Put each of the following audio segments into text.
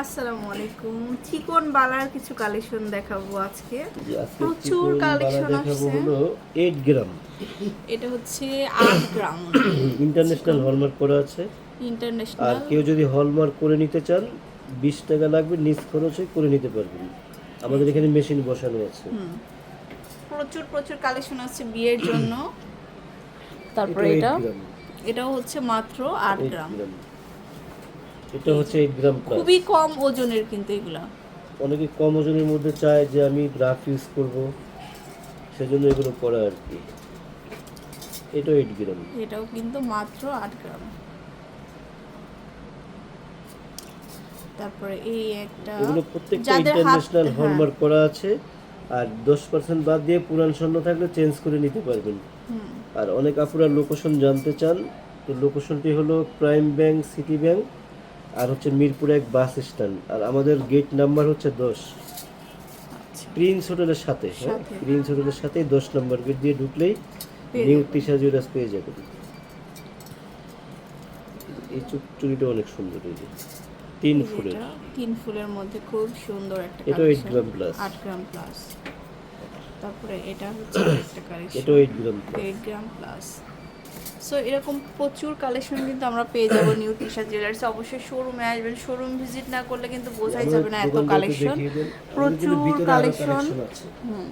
আসসালামু আলাইকুম। চিকন বালার কিছু কালেকশন দেখাবো আজকে। প্রচুর কালেকশন দেখাবো হলো 8 গ্রাম এটা হচ্ছে আট গ্রাম ইন্টারন্যাশনাল হলমার্ক করা আছে। আর ইন্টারন্যাশনাল কেউ যদি হলমার্ক করে নিতে চান বিশ টাকা লাগবে নিজ খরচে করে নিতে পারবেন। আমাদের এখানে মেশিন বসানো আছে। প্রচুর প্রচুর কালেকশন আছে বিয়ের জন্য। তারপরে এটা এটা। 8 গ্রাম এটা হচ্ছে মাত্র আট 8 গ্রাম গ্রাম এটা হচ্ছে 8 গ্রাম প্লাস খুবই কম ওজনের কিন্তু এগুলা। অনেকে কম ওজনের মধ্যে চায় যে আমি গ্রাফ ইউজ করব সেজন্য এগুলো করা আর কি। এটা 8 গ্রাম। এটাও কিন্তু মাত্র আট গ্রাম। তারপরে এই একটা এগুলো প্রত্যেকটা ইন্টারন্যাশনাল হলমার্ক করা আছে আর দশ পার্সেন্ট বাদ দিয়ে পুরান স্বর্ণ থাকলে চেঞ্জ করে নিতে পারবেন। আর অনেক আপুরা লোকেশন জানতে চান তো লোকেশনটি হলো প্রাইম ব্যাংক সিটি ব্যাংক আর হচ্ছে মিরপুর এক বাস স্ট্যান্ড। আর আমাদের গেট নাম্বার হচ্ছে দশ। আচ্ছা। প্রিন্স হোটেলের সাথে হ্যাঁ? প্রিন্স হোটেলের সাথে দশ নম্বর গেট দিয়ে ঢুকলেই নিউ। তিশা জুয়েলার্স পেয়ে যাবেন। এই অনেক সুন্দর এই যে। তিন ফুলের। এটা তিন ফুলের মধ্যে খুব সুন্দর একটা gram plus। আট গ্রাম প্লাস তারপরে এটা হচ্ছে একটা কালেকশন এটাও eight gram gram plus so এরকম প্রচুর কালেকশন কিন্তু আমরা পেয়ে যাব নিউ টিশার্ট জুয়েলার্স অবশ্যই শোরুমে আসবেন শোরুম ভিজিট না করলে কিন্তু বোঝাই যাবে না এত কালেকশন প্রচুর কালেকশন হুম।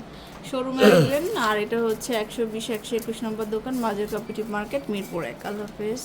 শোরুমে আসবেন আর এটা হচ্ছে একশো বিশ একশো একুশ নম্বর দোকান মাজার কাপিটিভ মার্কেট মিরপুর এক। আল্লাহ হাফেজ।